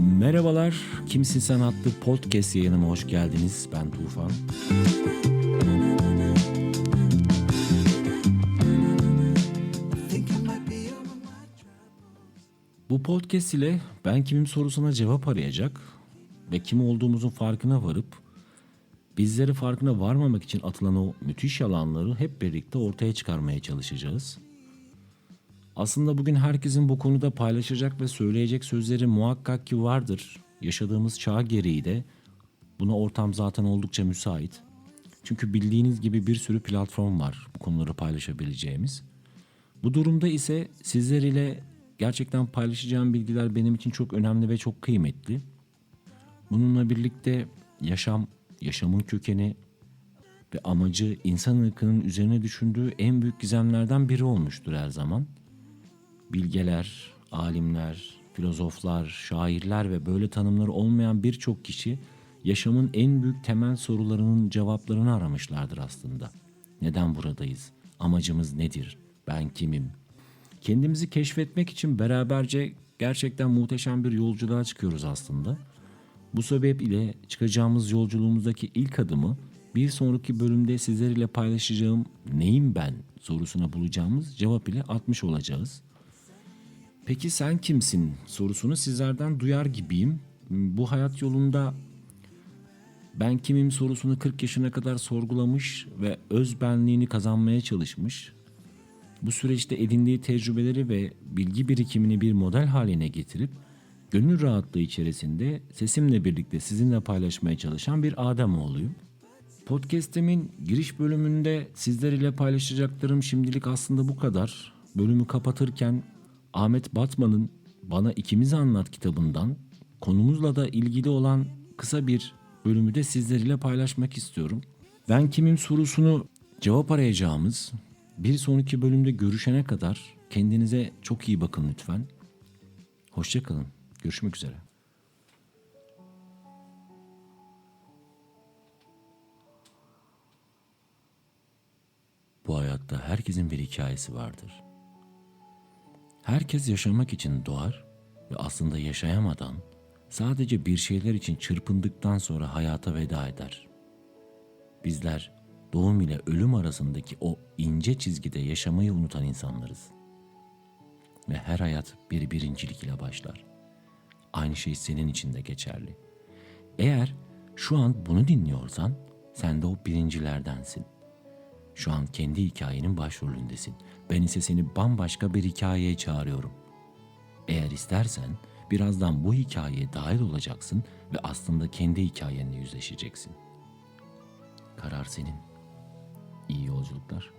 Merhabalar, Kimsin Sen adlı podcast yayınıma hoş geldiniz. Ben Tufan. Bu podcast ile ben kimim sorusuna cevap arayacak ve kim olduğumuzun farkına varıp bizleri farkına varmamak için atılan o müthiş yalanları hep birlikte ortaya çıkarmaya çalışacağız. Aslında bugün herkesin bu konuda paylaşacak ve söyleyecek sözleri muhakkak ki vardır. Yaşadığımız çağ gereği de buna ortam zaten oldukça müsait. Çünkü bildiğiniz gibi bir sürü platform var bu konuları paylaşabileceğimiz. Bu durumda ise sizler ile gerçekten paylaşacağım bilgiler benim için çok önemli ve çok kıymetli. Bununla birlikte yaşam, yaşamın kökeni ve amacı insan ırkının üzerine düşündüğü en büyük gizemlerden biri olmuştur her zaman. Bilgeler, alimler, filozoflar, şairler ve böyle tanımları olmayan birçok kişi yaşamın en büyük temel sorularının cevaplarını aramışlardır aslında. Neden buradayız? Amacımız nedir? Ben kimim? Kendimizi keşfetmek için beraberce gerçekten muhteşem bir yolculuğa çıkıyoruz aslında. Bu sebep ile çıkacağımız yolculuğumuzdaki ilk adımı bir sonraki bölümde sizler ile paylaşacağım neyim ben sorusuna bulacağımız cevap ile atmış olacağız. Peki sen kimsin sorusunu sizlerden duyar gibiyim. Bu hayat yolunda ben kimim sorusunu 40 yaşına kadar sorgulamış ve öz benliğini kazanmaya çalışmış. Bu süreçte edindiği tecrübeleri ve bilgi birikimini bir model haline getirip gönül rahatlığı içerisinde sesimle birlikte sizinle paylaşmaya çalışan bir Ademoğluyum. Podcast'imin giriş bölümünde sizler ile paylaşacaklarım şimdilik aslında bu kadar. Bölümü kapatırken Ahmet Batman'ın Bana İkimizi Anlat kitabından konumuzla da ilgili olan kısa bir bölümü de sizler ile paylaşmak istiyorum. Ben kimim sorusunu cevap arayacağımız bir sonraki bölümde görüşene kadar kendinize çok iyi bakın lütfen. Hoşçakalın. Görüşmek üzere. Bu hayatta herkesin bir hikayesi vardır. Herkes yaşamak için doğar ve aslında yaşayamadan sadece bir şeyler için çırpındıktan sonra hayata veda eder. Bizler doğum ile ölüm arasındaki o ince çizgide yaşamayı unutan insanlarız. Ve her hayat bir birincilik ile başlar. Aynı şey senin için de geçerli. Eğer şu an bunu dinliyorsan sen de o birincilerdensin. Şu an kendi hikayenin başrolündesin. Ben ise seni bambaşka bir hikayeye çağırıyorum. Eğer istersen birazdan bu hikayeye dahil olacaksın ve aslında kendi hikayenle yüzleşeceksin. Karar senin. İyi yolculuklar.